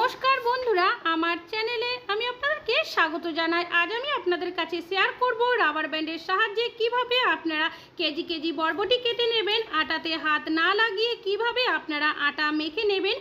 নমস্কার বন্ধুরা, আমার চ্যানেলে আমি আপনাদেরকে স্বাগত জানাই। আজ আমি আপনাদের কাছে শেয়ার করব রাবার ব্যান্ডের সাহায্যে কীভাবে আপনারা কেজি কেজি বরবটি কেটে নেবেন, আটাতে হাত না লাগিয়ে কীভাবে আপনারা আটা মেখে নেবেন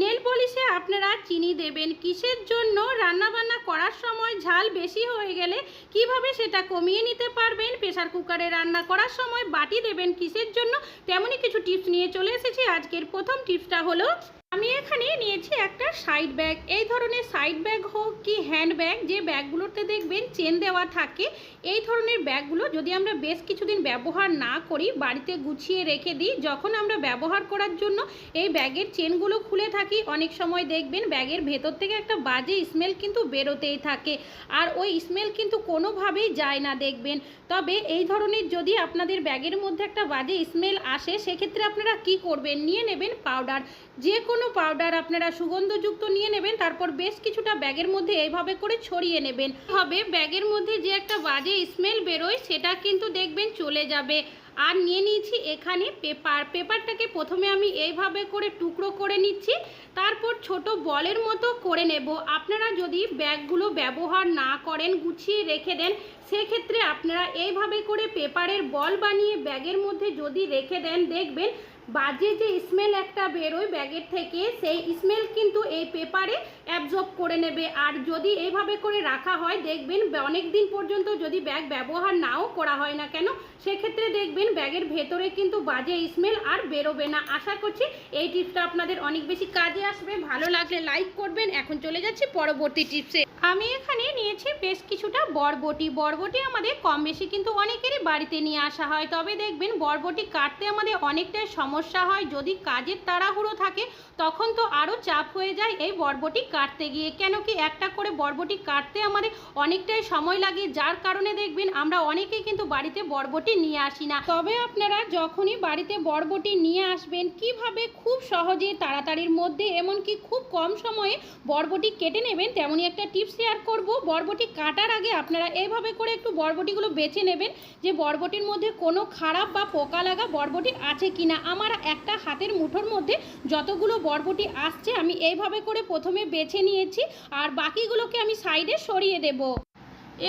নেল পলিশে আপনারা চিনি দেবেন, কিসের জন্য, রান্নাবান্না করার সময় ঝাল বেশি হয়ে গেলে কীভাবে সেটা কমিয়ে নিতে পারবেন প্রেসার কুকারে রান্না করার সময় বাটি দেবেন কিসের জন্য, তেমনই কিছু টিপস নিয়ে চলে এসেছি। আজকের প্রথম টিপসটা হলো আমি এখানে নিয়েছি একটা সাইড ব্যাগ এই ধরনের সাইড ব্যাগ হোক কি হ্যান্ড ব্যাগ যে ব্যাগগুলোতে দেখবেন চেন দেওয়া থাকে, এই ধরনের ব্যাগগুলো যদি আমরা বেশ কিছুদিন ব্যবহার না করি, বাড়িতে গুছিয়ে রেখে দিই, যখন আমরা ব্যবহার করার জন্য এই ব্যাগের চেনগুলো খুলে থাকি, অনেক সময় দেখবেন ব্যাগের ভেতর থেকে একটা বাজে স্মেল কিন্তু বেরোতেই থাকে। আর ওই স্মেল কিন্তু কোনোভাবেই যায় না দেখবেন। তবে এই ধরনের যদি আপনাদের ব্যাগের মধ্যে একটা বাজে স্মেল আসে, সেক্ষেত্রে আপনারা কি করবেন? নিয়ে নেবেন পাউডার যে কোনো পাউডার আপনারা সুগন্ধযুক্ত নিয়ে নেবেন, তারপর বেশ কিছুটা ব্যাগের মধ্যে এইভাবে করে ছড়িয়ে নেবেন। হবে, ব্যাগের মধ্যে যে একটা বাজে স্মেল বেরোয়, সেটা কিন্তু দেখবেন চলে যাবে। আর নিয়ে নিয়েছি এখানে পেপার পেপারটাকে প্রথমে আমি এইভাবে করে টুকরো করে নিচ্ছি, তারপর ছোট বলের মতো করে নেব। আপনারা যদি ব্যাগগুলো ব্যবহার না করেন, গুছিয়ে রেখে দেন, সেক্ষেত্রে আপনারা এইভাবে করে পেপারের বল বানিয়ে ব্যাগের মধ্যে যদি রেখে দেন, দেখবেন বাজে যে স্মেল একটা বেরোয় ব্যাগের থেকে, সেই স্মেল কিন্তু এই পেপারে অ্যাবজর্ব করে নেবে। আর যদি এইভাবে করে রাখা হয়, দেখবেন অনেক দিন পর্যন্ত যদি ব্যাগ ব্যবহার নাও করা হয় না কেন, সেক্ষেত্রে দেখবেন ব্যাগের ভেতরে কিন্তু বাজে স্মেল আর বেরোবে না। আশা করছি এই টিপসটা আপনাদের অনেক বেশি কাজে আসবে। ভালো লাগলে লাইক করবেন। এখন চলে যাচ্ছি পরবর্তী টিপসে। আমি এখানে নিয়েছি বেশ কিছুটা বরবটি। বরবটি আমাদের কম বেশি কিন্তু অনেকেরই বাড়িতে নিয়ে আসা হয়। তবে দেখবেন বরবটি কাটতে আমাদের অনেকটাই সমস্যা হয়, যদি কাজের তাড়াহুড়ো থাকে, তখন তো আরও চাপ হয়ে যায় এই বরবটি কাটতে গিয়ে। কেন কি একটা করে বরবটি কাটতে আমাদের অনেকটাই সময় লাগে, যার কারণে দেখবেন আমরা অনেকেই কিন্তু বাড়িতে বরবটি নিয়ে আসি না। তবে আপনারা যখনই বাড়িতে বরবটি নিয়ে আসবেন, কীভাবে খুব সহজে তাড়াতাড়ির মধ্যে, এমনকি খুব কম সময়ে বরবটি কেটে নেবেন, তেমনই একটা টিপস শেয়ার করব। বরবটি কাটার আগে আপনারা এইভাবে করে একটু বরবটিগুলো বেছে নেবেন, যে বরবটির মধ্যে কোনো খারাপ বা পোকা লাগা বরবটি আছে কিনা। আমার একটা হাতের মুঠোর মধ্যে যতগুলো বরবটি আসছে, আমি এইভাবে করে প্রথমে বেছে নিয়েছি আর বাকিগুলোকে আমি সাইডে সরিয়ে দেব।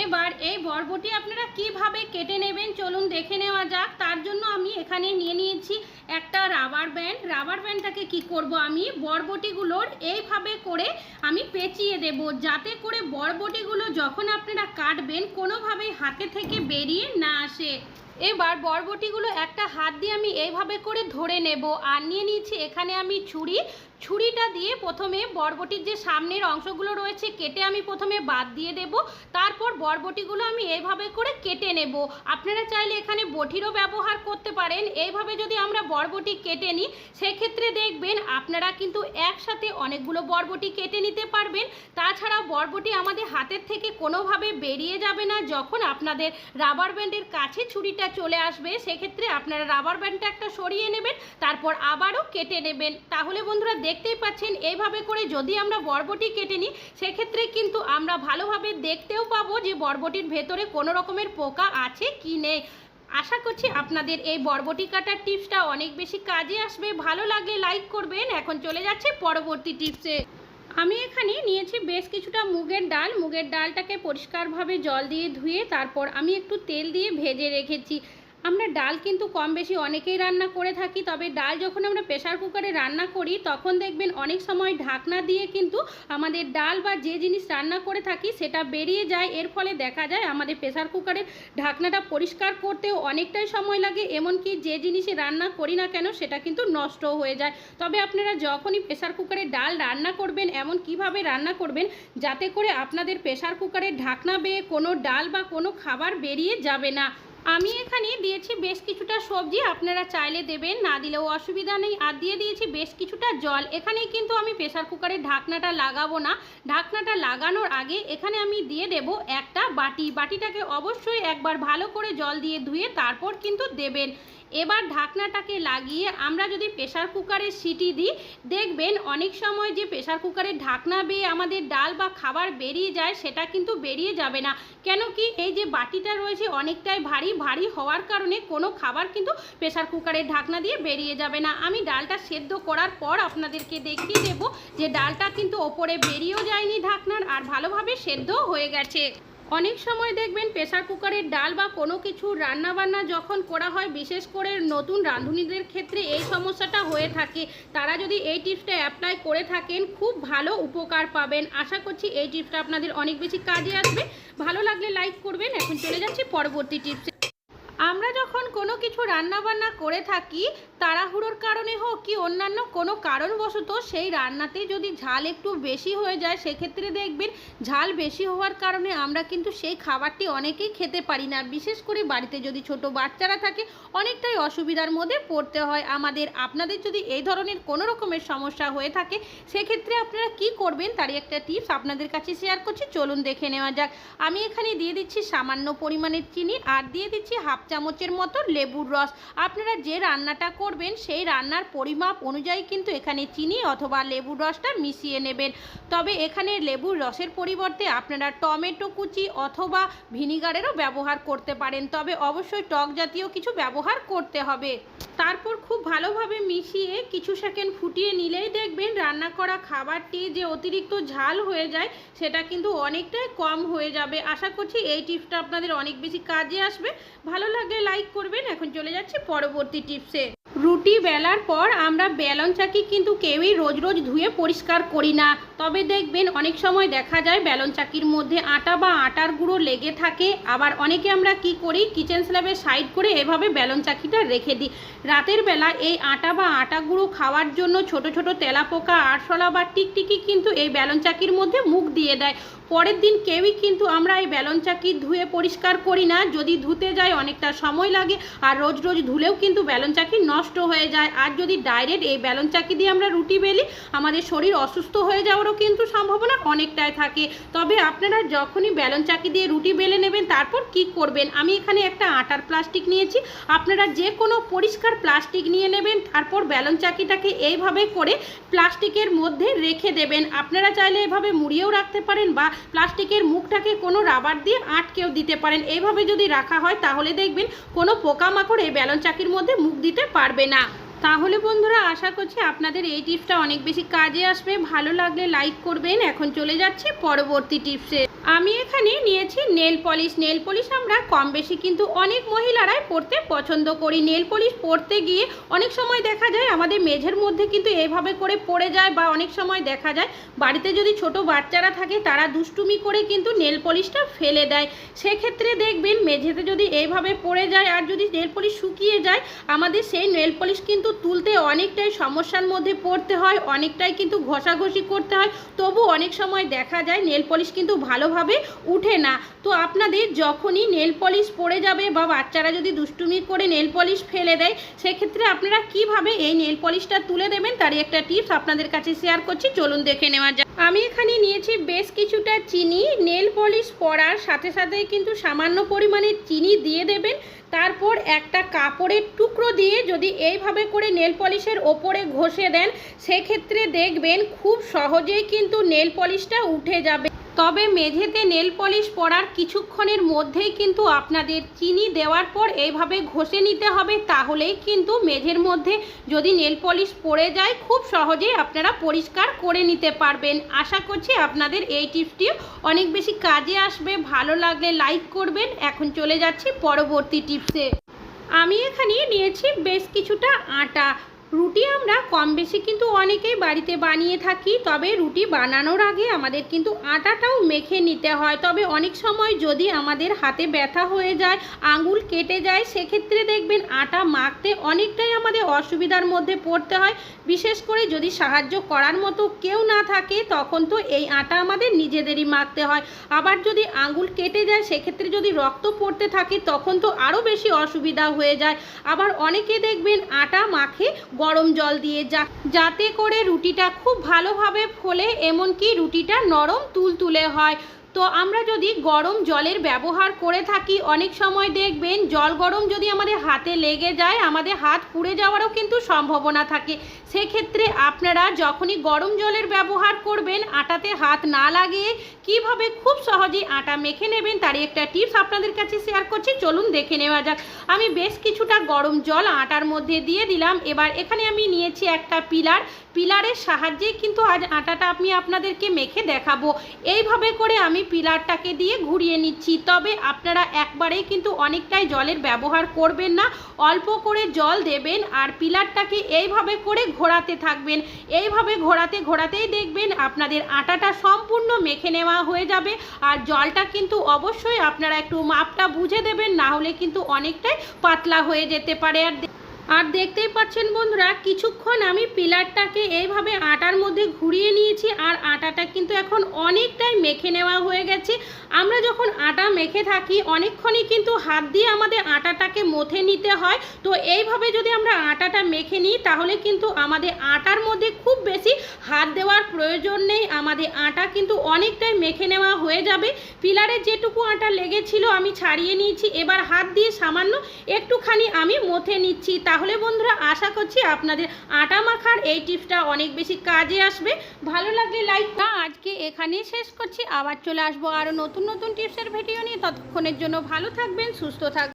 এবার এই বরবটি আপনারা কীভাবে কেটে নেবেন চলুন দেখে নেওয়া যাক। তার জন্য আমি এখানে নিয়ে নিয়েছি একটা রাবার ব্যান্ড। রাবার ব্যান্ডটাকে কি করব আমি? বরবটিগুলোর এইভাবে করে আমি পেঁচিয়ে দেব, যাতে করে বরবটিগুলো যখন আপনারা কাটবেন কোনোভাবেই হাতে থেকে বেরিয়ে না আসে। এবার বরবটিগুলো একটা হাত দিয়ে আমি এইভাবে করে ধরে নেব। আর নিয়ে নিয়েছি এখানে আমি ছুরি। ছুরিটা দিয়ে প্রথমে বরবটির যে সামনের অংশগুলো রয়েছে কেটে আমি প্রথমে বাদ দিয়ে দেব। তারপর বরবটিগুলো আমি এইভাবে করে কেটে নেব। আপনারা চাইলে এখানে বটিরও ব্যবহার করতে পারেন। এইভাবে যদি আমরা বরবটি কেটে নিই, সেক্ষেত্রে দেখবেন আপনারা কিন্তু একসাথে অনেকগুলো বরবটি কেটে নিতে পারবেন। তাছাড়া বরবটি আমাদের হাতের থেকে কোনোভাবে বেরিয়ে যাবে না। যখন আপনাদের রাবার ব্যান্ডের কাছে ছুরিটা চলে আসবে, সেক্ষেত্রে আপনারা রাবার ব্যান্ডটা একটা সরিয়ে নেবেন, তারপর আবারও কেটে নেবেন। তাহলে বন্ধুরা দেখতেই পাচ্ছেন, এইভাবে করে যদি আমরা বরবটি কেটে নিই, সেক্ষেত্রে কিন্তু আমরা ভালোভাবে দেখতেও পাবো যে বরবটির ভেতরে কোনো রকমের পোকা আছে কি নেই। আশা করছি আপনাদের এই বরবটি কাটার টিপসটা অনেক বেশি কাজে আসবে। ভালো লাগলে লাইক করবেন। এখন চলে যাচ্ছে পরবর্তী টিপসে। আমি এখানে নিয়েছি বেশ কিছুটা মুগের ডাল। মুগের ডালটাকে পরিষ্কারভাবে জল দিয়ে ধুয়ে তারপর আমি একটু তেল দিয়ে ভেজে রেখেছি। আমরা ডাল কিন্তু কম বেশি অনেকেই রান্না করে থাকি, তবে ডাল যখন আমরা প্রেসার কুকারে রান্না করি, তখন দেখবেন অনেক সময় ঢাকনা দিয়ে কিন্তু আমাদের ডাল বা যে জিনিস রান্না করে থাকি সেটা বেরিয়ে যায়। এর ফলে দেখা যায় আমাদের প্রেসার কুকারের ঢাকনাটা পরিষ্কার করতেও অনেকটাই সময় লাগে, এমনকি যে জিনিসে রান্না করি না কেন সেটা কিন্তু নষ্ট হয়ে যায়। তবে আপনারা যখনই প্রেসার কুকারে ডাল রান্না করবেন, এমন কীভাবে রান্না করবেন, যাতে করে আপনাদের প্রেসার কুকারের ঢাকনা বেয়ে কোনো ডাল বা কোনো খাবার বেরিয়ে যাবে না। আমি এখানে দিয়েছি বেশ কিছুটা সবজি, আপনারা চাইলে দেবেন, না দিলেও অসুবিধা নেই। আর দিয়ে দিয়েছি বেশ কিছুটা জল। এখানেই কিন্তু আমি প্রেশার কুকারের ঢাকনাটা লাগাবো না। ঢাকনাটা লাগানোর আগে এখানে আমি দিয়ে দেব একটা বাটি। বাটিটাকে অবশ্যই একবার ভালো করে জল দিয়ে ধুয়ে তারপর কিন্তু দেবেন। এবার ঢাকনাটাকে লাগিয়ে আমরা যদি প্রেসার কুকারে সিটি দিই, দেখবেন অনেক সময় যে প্রেসার কুকারের ঢাকনা বেয়ে আমাদের ডাল বা খাবার বেরিয়ে যায়, সেটা কিন্তু বেরিয়ে যাবে না। কেন কি এই যে বাটিটা রয়েছে অনেকটাই ভারী ভারী হওয়ার কারণে কোনো খাবার কিন্তু প্রেসার কুকারের ঢাকনা দিয়ে বেরিয়ে যাবে না। আমি ডালটা সেদ্ধ করার পর আপনাদেরকে দেখিয়ে দেব যে ডালটা কিন্তু ওপরে বেরিয়েও যায়নি ঢাকনার, আর ভালোভাবে সেদ্ধ হয়ে গেছে। অনেক সময় দেখবেন প্রেশার কুকারের ডাল বা কোনো কিছু রান্নাবান্না যখন করা হয়, বিশেষ করে নতুন রাঁধুনিদের ক্ষেত্রে এই সমস্যাটা হয়ে থাকে। তারা যদি এই টিপসটা অ্যাপ্লাই করে থাকেন, খুব ভালো উপকার পাবেন। আশা করছি এই টিপসটা আপনাদের অনেক বেশি কাজে আসবে। ভালো লাগলে লাইক করবেন। এখন চলে যাচ্ছি পরবর্তী টিপসে। যখন কোনো কিছু রান্নাবান্না করে থাকি, তাড়াহুড়োর কারণে হোক কি অন্যান্য কোনো কারণবশত সেই রান্নাতে যদি ঝাল একটু বেশি হয়ে যায়, সেক্ষেত্রে দেখবেন ঝাল বেশি হওয়ার কারণে আমরা কিন্তু সেই খাবারটি অনেকেই খেতে পারি না। বিশেষ করে বাড়িতে যদি ছোট বাচ্চারা থাকে, অনেকটাই অসুবিধার মধ্যে পড়তে হয়। আমাদের, আপনাদের যদি এই ধরনের কোনো রকমের সমস্যা হয়ে থাকে, সেক্ষেত্রে আপনারা কি করবেন? তারই একটা টিপস আপনাদের কাছে শেয়ার করছি। চলুন দেখে নেওয়া যাক। আমি এখানে দিয়ে দিচ্ছি সামান্য পরিমাণের চিনি আর দিয়ে দিচ্ছি হাফ চামচের মতো লেবুর রস। আপনারা যে রান্নাটা করবেন, সেই রান্নার পরিমাপ অনুযায়ী কিন্তু এখানে চিনি অথবা লেবুর রসটা মিশিয়ে নেবেন। তবে এখানে লেবুর রসের পরিবর্তে আপনারা টমেটো কুচি অথবা ভিনিগারেরও ব্যবহার করতে পারেন। তবে অবশ্যই টক জাতীয় কিছু ব্যবহার করতে হবে। তারপর খুব ভালোভাবে মিশিয়ে কিছু সেকেন্ড ফুটিয়ে নিলেই দেখবেন রান্না করা খাবারটি যে অতিরিক্ত ঝাল হয়ে যায়, সেটা কিন্তু অনেকটাই কম হয়ে যাবে। আশা করছি এই টিপসটা আপনাদের অনেক বেশি কাজে আসবে। ভালো লাগলে লাইক করবেন। এখন চলে যাচ্ছি পরবর্তী টিপসে। রুটি বেলার পর আমরা বেলন চাকি কিন্তু কেউই রোজ রোজ ধুয়ে পরিষ্কার করি না। তবে দেখবেন অনেক সময় দেখা যায় বেলন চাকির মধ্যে আটা বা আটার গুঁড়ো লেগে থাকে। আবার অনেকে আমরা কি করি, কিচেন স্ল্যাবের সাইড করে এভাবে বেলন চাকিটা রেখে দিই। রাতের বেলা এই আটা বা আটা গুঁড়ো খাওয়ার জন্য ছোট ছোট তেলাপোকা, আরশোলা বা টিকটিকি কিন্তু এই বেলন চাকির মধ্যে মুখ দিয়ে দেয়। পরের দিন কেউই কিন্তু আমরা এই বেলন চাকি ধুয়ে পরিষ্কার করি না। যদি ধুতে যায় অনেকটা সময় লাগে আর রোজ রোজ ধুলেও কিন্তু বেলন চাকি নষ্ট হয়ে যায়। আর যদি ডাইরেক্ট এই বেলন চাকি দিয়ে আমরা রুটি বেলি, আমাদের শরীর অসুস্থ হয়ে যাওয়ারও কিন্তু সম্ভাবনা অনেকটাই থাকে। তবে আপনারা যখনই বেলন চাকি দিয়ে রুটি বেলে নেবেন, তারপর কি করবেন? আমি এখানে একটা আটার প্লাস্টিক নিয়েছি। আপনারা যে কোনো পরিষ্কার প্লাস্টিক নিয়ে নেবেন, তারপর বেলন চাকিটাকে এইভাবে করে প্লাস্টিকের মধ্যে রেখে দেবেন। আপনারা চাইলে এভাবে মুড়িয়েও রাখতে পারেন বা প্লাস্টিকের মুখটাকে কোনো রাবার দিয়ে আটকেও দিতে পারেন। এইভাবে যদি রাখা হয়, তাহলে দেখবেন কোনো পোকামাকড় এই ব্যালন চাকির মধ্যে মুখ দিতে পারবে না। তাহলে বন্ধুরা, আশা করছি আপনাদের এই টিপসটা অনেক বেশি কাজে আসবে। ভালো লাগলে লাইক করবেন। এখন চলে যাচ্ছি পরবর্তী টিপসে। আমি এখানে নিয়েছি নেল পলিশ। নেল পলিশ আমরা কম বেশি কিন্তু অনেক মহিলারাই পরতে পছন্দ করি। নেল পলিশ পরতে গিয়ে অনেক সময় দেখা যায় আমাদের মেঝের মধ্যে কিন্তু এইভাবে করে পড়ে যায় বা অনেক সময় দেখা যায় বাড়িতে যদি ছোট বাচ্চারা থাকে তারা দুষ্টুমি করে কিন্তু নেল পলিশটা ফেলে দেয়। সেক্ষেত্রে দেখবেন মেঝেতে যদি এইভাবে পড়ে যায় আর যদি নেল পলিশ শুকিয়ে যায় আমাদের সেই নেল পলিশ কিন্তু তুলতে অনেকটাই সমস্যার মধ্যে পড়তে হয়, অনেকটাই কিন্তু ঘষাঘষি করতে হয়। তবু অনেক সময় দেখা যায় নেল পলিশ কিন্তু ভালোভাবে উঠে না। তো আপনাদের যখনই নেল পলিশ পড়ে যাবে বা বাচ্চারা যদি দুষ্টুমি করে নেল পলিশ ফেলে দেয়, সেক্ষেত্রে আপনারা কীভাবে এই নেল পলিশটা তুলে দেবেন তারই একটা টিপস আপনাদের কাছে শেয়ার করছি। চলুন দেখে নেওয়া যাক। আমি এখানে নিয়েছি বেশ কিছুটা চিনি। নেল পলিশ পরার সাথে সাথে কিন্তু সামান্য পরিমাণে চিনি দিয়ে দেবেন। তারপর একটা কাপড়ের টুকরো দিয়ে যদি এইভাবে করে নেল পলিশের ওপরে ঘষে দেন, সেক্ষেত্রে দেখবেন খুব সহজেই কিন্তু নেল পলিশটা উঠে যাবে। তবে মেঝেতে নেল পলিশ পরার কিছুক্ষণের মধ্যেই কিন্তু আপনাদের চিনি দেওয়ার পর এইভাবে ঘষে নিতে হবে, তাহলেই কিন্তু মেঝের মধ্যে যদি নেল পলিশ পড়ে যায়, খুব সহজেই আপনারা পরিষ্কার করে নিতে পারবেন। আশা করছি আপনাদের এই টিপসটি অনেক বেশি কাজে আসবে। ভালো লাগলে লাইক করবেন। এখন চলে যাচ্ছি পরবর্তী টিপসে। আমি এখানে নিয়েছি বেশ কিছুটা আটা। রুটি আমরা কম বেশি কিন্তু অনেকেই বাড়িতে বানিয়ে থাকি, তবে রুটি বানানোর আগে আমাদের কিন্তু আটাটাও মেখে নিতে হয়। তবে অনেক সময় যদি আমাদের হাতে ব্যথা হয়ে যায়, আঙুল কেটে যায়, সেক্ষেত্রে দেখবেন আটা মাখতে অনেকটাই আমাদের অসুবিধার মধ্যে পড়তে হয়। বিশেষ করে যদি সাহায্য করার মতো কেউ না থাকে, তখন তো এই আটা আমাদের নিজেদেরই মাখতে হয়। আবার যদি আঙুল কেটে যায়, সেক্ষেত্রে যদি রক্ত পড়তে থাকে, তখন তো আরও বেশি অসুবিধা হয়ে যায়। আবার অনেকে দেখবেন আটা মাখে গরম জল দিয়ে, যা, যাতে করে রুটিটা খুব ভালোভাবে ফোলে, এমনকি রুটিটা নরম তুলতুলে হয়। তো আমরা যদি গরম জলের ব্যবহার করে থাকি, অনেক সময় দেখবেন জল গরম যদি আমাদের হাতে লেগে যায়, আমাদের হাত পুড়ে যাওয়ারও কিন্তু সম্ভাবনা থাকে। সেক্ষেত্রে আপনারা যখনই গরম জলের ব্যবহার করবেন, আটাতে হাত না লাগিয়ে কীভাবে খুব সহজেই আটা মেখে নেবেন, তারই একটা টিপস আপনাদের কাছে শেয়ার করছি। চলুন দেখে নেওয়া যাক। আমি বেশ কিছুটা গরম জল আটার মধ্যে দিয়ে দিলাম। এবার এখানে আমি নিয়েছি একটা পিলার। পিলারের সাহায্যে কিন্তু আজ আটাটা আমি আপনাদেরকে মেখে দেখাবো। এইভাবে করে আমি পিলারটাকে দিয়ে ঘুরিয়ে নিচ্ছি। তবে আপনারা একবারেই কিন্তু অনেকটাই জলের ব্যবহার করবেন না। অল্প করে জল দেবেন আর পিলারটাকে এইভাবে করে ঘোরাতে থাকবেন। এইভাবে ঘোরাতে ঘোরাতেই দেখবেন আপনাদের আটাটা সম্পূর্ণ মেখে নেওয়া হয়ে যাবে। আর জলটা কিন্তু অবশ্যই আপনারা একটু মাপটা বুঝে দেবেন, না হলে কিন্তু অনেকটাই পাতলা হয়ে যেতে পারে। আর আর দেখতেই পাচ্ছেন বন্ধুরা, কিছুক্ষণ আমি পিলারটাকে এইভাবে আটার মধ্যে ঘুরিয়ে নিয়েছি আর আটাটা কিন্তু এখন অনেকটাই মেখে নেওয়া হয়ে গেছে। আমরা যখন আটা মেখে থাকি, অনেকক্ষণই কিন্তু হাত দিয়ে আমাদের আটাটাকে মথে নিতে হয়। তো এইভাবে যদি আমরা আটাটা মেখে নিই, তাহলে কিন্তু আমাদের আটার মধ্যে খুব বেশি হাত দেওয়ার প্রয়োজন নেই। আমাদের আটা কিন্তু অনেকটাই মেখে নেওয়া হয়ে যাবে। পিলারে যেটুকু আটা লেগেছিল আমি ছাড়িয়ে নিয়েছি। এবার হাত দিয়ে সামান্য একটুখানি আমি মথে নিচ্ছি, তাহলে বন্ধুরা আশা করছি আপনাদের আটা মাখার এই টিপসটা অনেক বেশি কাজে আসবে। ভালো লাগলে লাইক আজকে এখানেই শেষ করছি। আবার চলে আসব আরও নতুন নতুন টিপসের ভিডিও নিয়ে। ততক্ষণের জন্য ভালো থাকবেন, সুস্থ থাকবেন।